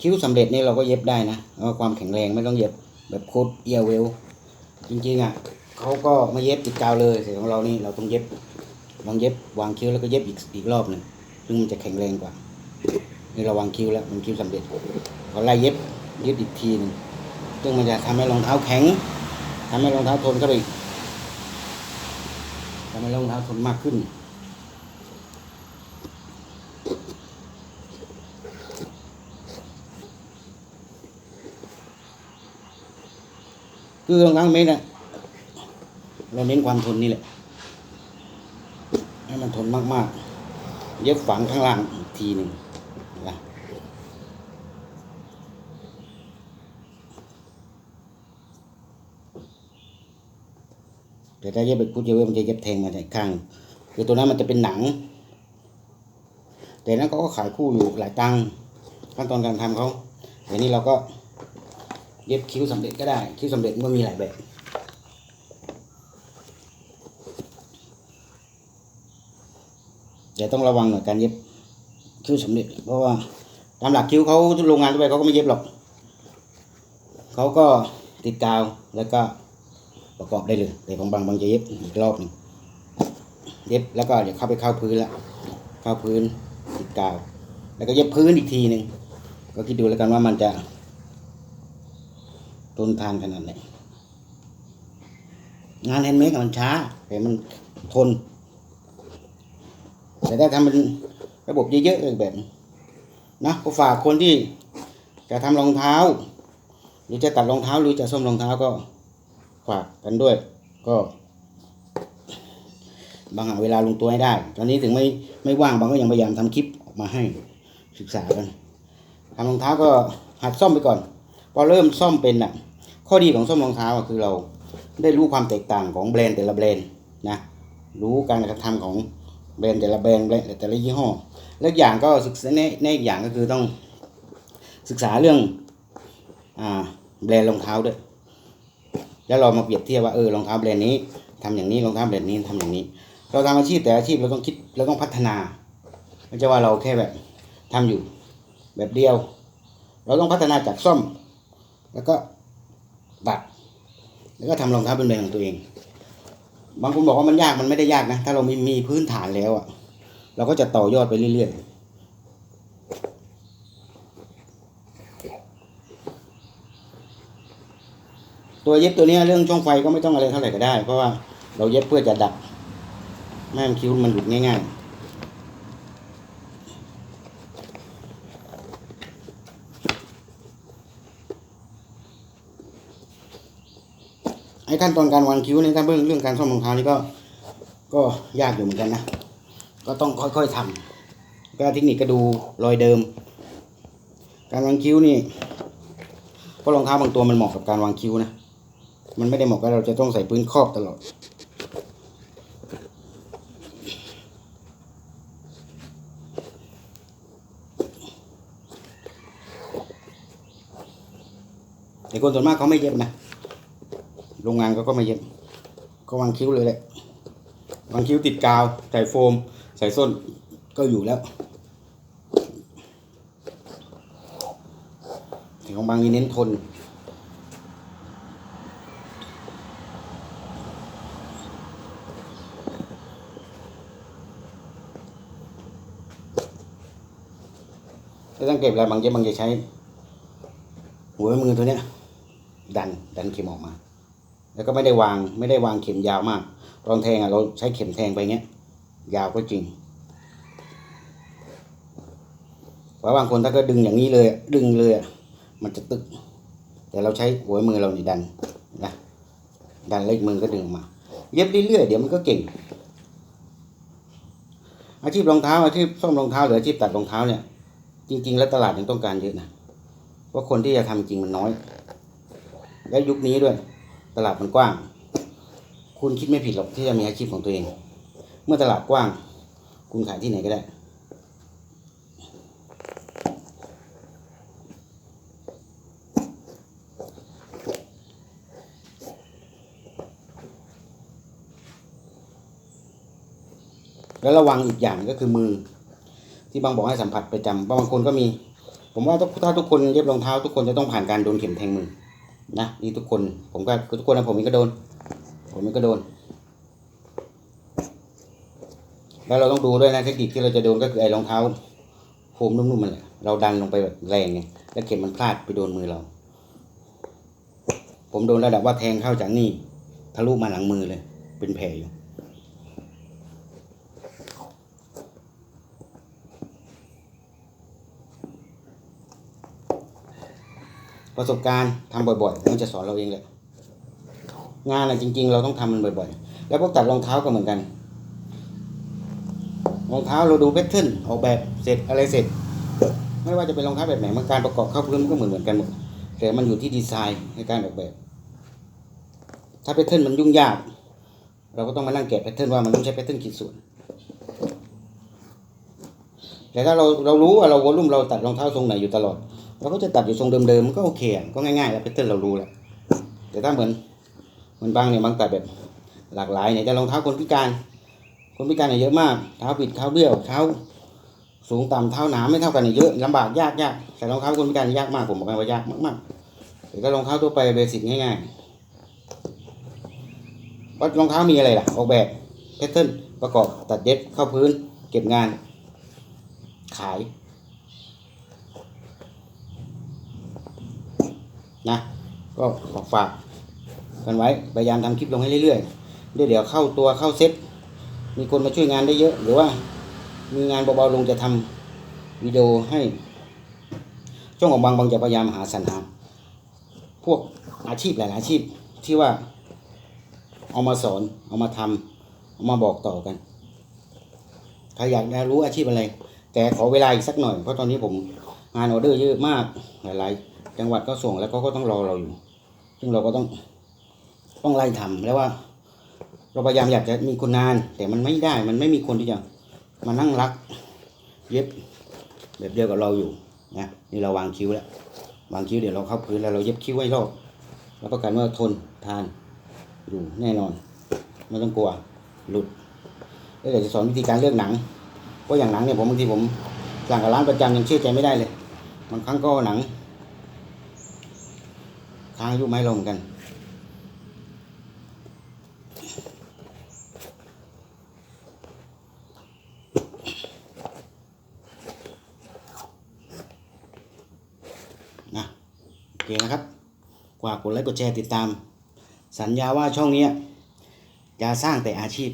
คิ้วสำเร็จนี่เราก็เย็บได้นะเอาความแข็งแรงไม่ต้องเย็บแบบโคตรเอียเวลจริงๆอะเขาก็มาเย็บติดกาวเลยแต่ของเรานี่เราต้องเย็บลองเย็บวางคิ้วแล้วก็เย็บอีกอีกรอบหนึ่งซึ่งมันจะแข็งแรงกว่านี่เราวางคิ้วแล้วมันคิ้วสำเร็จเขาไล่เย็บเย็บอีกทีนึงซึ่งมันจะทำให้รองเท้าแข็งทำให้รองเท้าทนเข้าไปอีกทำให้รองเท้าทนมากขึ้น คือรองเท้าเมตรอะเราเน้นความทนนี่แหละ ให้มันทนมากๆ เย็บฝังข้างล่างอีกทีหนึ่งนะแต่ถ้าเย็บแบบพูดเยอะมันจะเย็บแทงมาจากข้าง คือตัวนั้นมันจะเป็นหนัง แต่นั้นเขาก็ขายคู่อยู่หลายตังค์ขั้นตอนการทำเขาแต่นี่เราก็ เย็บคิ้วสำเร็จก็ได้ คิ้วสำเร็จมันก็มีหลายแบบแต่ต้องระวังหน่อยการเย็บคิ้วสำเร็จ เพราะว่าตามหลักคิ้วเขาโรงงานทั่วไปเขาก็ไม่เย็บหรอกเขาก็ติดกาวแล้วก็ประกอบได้เลยแต่ของบางบางจะเย็บอีกรอบหนึงเย็บแล้วก็เดี๋ยวเข้าไปเข้าพื้นละเข้าพื้นติดกาว แล้วก็เย็บพื้นอีกทีหนึ่งก็คิดดูแล้วกันว่ามันจะ ทนทานขนาดไหนงานแฮนด์เมดมันช้า แต่มันทน แต่ถ้าทำเป็นระบบเยอะๆเลยแบบนี้นะก็ฝากคนที่จะทำรองเท้า หรือจะตัดรองเท้าหรือจะซ่อมรองเท้าก็ฝากกันด้วย ก็บางหาเวลาลงตัวให้ได้ ตอนนี้ถึงไม่ไม่ว่างบางก็ยังพยายามทำคลิปออกมาให้ศึกษากันทำรองเท้าก็หัดซ่อมไปก่อน พอเริ่มซ่อมเป็นอะข้อดีของซ่อมรองเท้าคือเราได้รู้ความแตกต่างของแบรนด์แต่ละแบรนด์นะรู้การกระทำของแบรนด์แต่ละแบรนด์แบรนด์แต่ละยี่ห้อ และอีกอย่างก็ศึกษาในในอีกอย่างก็คือต้องศึกษาเรื่องอ่าแบรนด์รองเท้าด้วย แล้วเรามาเปรียบเทียบว่าเออรองเท้าแบรนด์นี้ทำอย่างนี้รองเท้าแบรนด์นี้ทำอย่างนี้ เราทำอาชีพแต่อาชีพเราต้องคิดเราต้องพัฒนาไม่ใช่ว่าเราแค่แบบทำอยู่แบบเดียว เราต้องพัฒนาจากซ่อม แล้วก็ตัด แล้วก็ทำรองเท้าเป็นแบรนด์ของตัวเอง บางคนบอกว่ามันยากมันไม่ได้ยากนะ ถ้าเรามีมีพื้นฐานแล้วอะเราก็จะต่อยอดไปเรื่อยๆตัวเย็บตัวนี้เรื่องช่องไฟก็ไม่ต้องอะไรเท่าไหร่ก็ได้ เพราะว่าเราเย็บเพื่อจะดัดไม่ให้มันคิ้วมันหลุดง่ายๆ ไอ้ขั้นตอนการวางคิ้วเนี่ยถ้าเรื่องเรื่องการซ่อมรองเท้านี่ก็ ก็ยากอยู่เหมือนกันนะ ก็ต้องค่อยๆทำก็เทคนิคก็ดูรอยเดิม การวางคิ้วนี่เพราะรองเท้าบางตัวมันเหมาะกับการวางคิ้วนะ มันไม่ได้เหมาะกับเราจะต้องใส่พื้นครอบตลอด แต่คนส่วนมากเขาไม่เย็บนะ โรงงานเขาก็ไม่เย็บเขาวางคิ้วเลยแหละวางคิ้วติดกาวใส่โฟม ใส่ส้นก็อยู่แล้วแต่ของบางนี่เน้นทนถ้าสังเกตเวลาบางเย็บบางจะใช้หัวมือตัวเนี้ยดันดันเข็มออกมา แล้วก็ไม่ได้วางไม่ได้วางเข็มยาวมาก ตอนแทงอะเราใช้เข็มแทงไปเงี้ย ยาวก็จริงเพราะบางคนถ้าก็ดึงอย่างนี้เลย ดึงเลยมันจะตึก แต่เราใช้หัวมือเรานี่ดันนะดันเล็กมือก็ดึงมา เย็บเรื่อยๆเดี๋ยวมันก็เก่ง อาชีพรองเท้าอาชีพซ่อมรองเท้าหรืออาชีพตัดรองเท้าเนี่ย จริง ๆ แล้วตลาดยังต้องการเยอะนะเพราคนที่จะทำจริงมันน้อย และยุคนี้ด้วย ลาดมันกว้าง คุณคิดไม่ผิดหรอกที่จะมีอาชีพของตัวเอง เมื่อตลาดกว้าง คุณขายที่ไหนก็ได้ แล้วระวังอีกอย่างก็คือมือ ที่บางบอกให้สัมผัสประจำบางคนก็มี ผมว่าถ้าถ้าทุกคนเย็บรองเท้า ทุกคนจะต้องผ่านการโดนเข็มแทงมือ นะนี่ทุกคนผมก็ทุกคนนะผมเองก็โดน ผมเองก็โดน แล้วเราต้องดูด้วยนะเทคนิคที่เราจะโดนก็คือไอ้รองเท้าโฟมนุ่มๆมันแหละเราดันลงไปแบบแรงไงแล้วเข็มมันพลาดไปโดนมือเรา ผมโดนระดับว่าแทงเข้าจากนี่ทะลุมาหลังมือเลย เป็นแผลอยู่ ประสบการณ์ทำบ่อยๆมันจะสอนเราเองแหละงานอะจริง ๆ เราต้องทำมันบ่อยๆ แล้วพวกตัดรองเท้าก็เหมือนกันรองเท้าเราดูแพทเทิร์นออกแบบเสร็จอะไรเสร็จ ไม่ว่าจะเป็นรองเท้าแบบไหนมันการประกอบเข้าพื้นมันก็เหมือนเหมือนกันหมดแต่มันอยู่ที่ดีไซน์ในการออกแบบ ถ้าแพทเทิร์นมันยุ่งยาก เราก็ต้องมานั่งแกะแพทเทิร์นว่ามันต้องใช้แพทเทิร์นขีดส่วนแต่ถ้าเราเรารู้ว่าเราวอลลุ่มเราตัดรองเท้าทรงไหนอยู่ตลอด เราก็จะตัดอยู่ทรงเดิมๆมันก็โอเคก็ง่ายๆแล้วแพทเทิร์นเรารู้แล้วแต่ถ้าเหมือนเหมือนบางเนี่ยบางตัดแบบหลากหลายเนี่ยจะรองเท้าคนพิการ คนพิการเนี่ยเยอะมากเท้าปิดเท้าเบี้ยวเท้าสูงต่ำเท้าหนาไม่เท่ากันเนี่ยเยอะลำบากยากยากแต่รองเท้าคนพิการยากมากผมบอกเลยว่ายากมากๆแต่ก็รองเท้าทั่วไปเบสิกง่ายๆว่ารองเท้ามีอะไรล่ะออกแบบแพทเทิร์นประกอบตัดเย็บเข้าพื้น เก็บงาน ขาย นะ ก็ขอฝากกันไว้พยายามทำคลิปลงให้เรื่อยๆเดี๋ยวเดี๋ยวเข้าตัวเข้าเซ็ตมีคนมาช่วยงานได้เยอะ หรือว่ามีงานเบาๆลงจะทำวิดีโอให้ช่วงของบางบางจะพยายามหาสรรหาพวกอาชีพหลายอาชีพที่ว่าเอามาสอนเอามาทำเอามาบอกต่อกันใครอยากจะรู้อาชีพอะไร แต่ขอเวลาอีกสักหน่อยเพราะตอนนี้ผมงานออเดอร์เยอะมากหลายๆ จังหวัดก็ส่งแล้วก็ก็ต้องรอเราอยู่ ซึ่งเราก็ต้องต้องไล่ทำแล้วว่า เราพยายามอยากจะมีคนงาน แต่มันไม่ได้ มันไม่มีคนที่จะมานั่งรัก เย็บแบบเดียวกับเราอยู่นะนี่เราวางคิ้วแล้ววางคิ้วเดี๋ยวเราเข้าพื้นแล้วเราเย็บคิ้วไว้รอบรับประกันว่าทนทานอยู่แน่นอนไม่ต้องกลัวหลุดแล้วเดี๋ยวจะสอนวิธีการเลือกหนังเพราะอย่างหนังเนี่ยผมบางทีผมสั่งกับร้านประจำยังเชื่อใจไม่ได้เลยบางครั้งก็หนัง ค้างอายุไม่ลงกัน นะโอเคนะครับกว่ากดไลค์กดแชร์ติดตาม สัญญาว่าช่องนี้จะสร้างแต่อาชีพ